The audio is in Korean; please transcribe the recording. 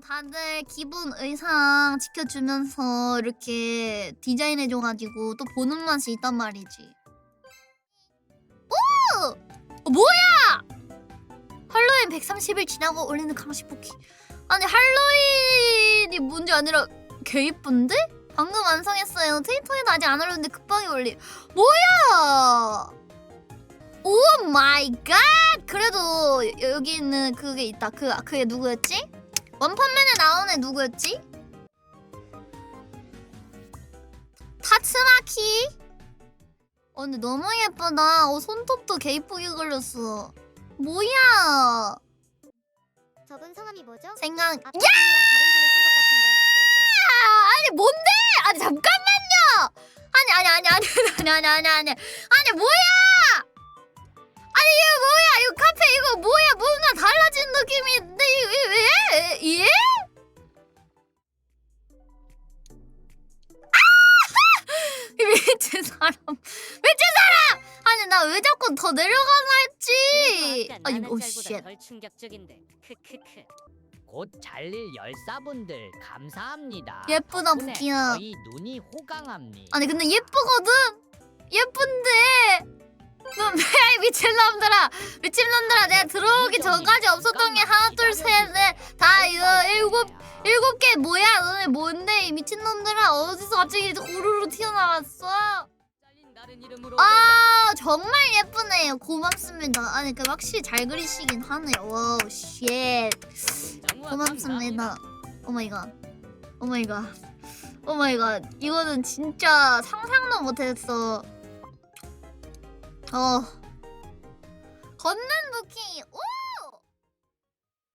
다들 기본 의상 지켜주면서 이렇게 디자인해줘가지고 또 보는 맛이 있단 말이지. 오! 어, 뭐야! 할로윈 130일 지나고 올리는 가로시 뽑기. 아니 할로윈이 문제 아니라 개 이쁜데? 방금 완성했어요. 트위터에도 아직 안 올렸는데 급하게 올리. 뭐야! 오 마이 갓! 그래도 여- 여기 있는 그게 있다. 그 그게 누구였지? 원펀맨에 나온 애 누구였지? 타츠마키? 어 근데 너무 예쁘다. 어 손톱도 개 이쁘게 걸렸어. 뭐야? 저분 성함이 뭐죠? 생각. 앞에 분이랑 다른 분이신 것 같은데. 야! 아니 뭔데? 아니 잠깐만요. 아니 아니 아니 아니 아니 아니 아니 아니 아니 뭐야? 아니 이거 뭐야? 이거 카페 이거 뭐야? 뭔가 달라진? 왜? 예? 아! 미친 사람 미친 사람 아니 나 왜 자꾸 더 내려가나 했지 아 이거 오 쉣. 덜 충격적인데 크크크 곧 잘릴 열사분들 감사합니다. 예쁘다, 덕분에 부키야. 저희 눈이 호강합니다. 아니 근데 예쁘거든? 예쁜데 너 왜 미친놈들아 미친놈들아 내가 들어오기 전까지 없었던 게 하나 둘셋넷다 이거 일곱 개 뭐야? 너네 뭔데? 이 미친놈들아. 어디서 갑자기 우르르 튀어나왔어? 아 정말 예쁘네요 고맙습니다. 아니 그 확실히 잘 그리시긴 하네요. 와우 쉣. 고맙습니다. 오마이갓. 오마이갓. 오마이갓. 이거는 진짜 상상도 못했어. 어. 걷는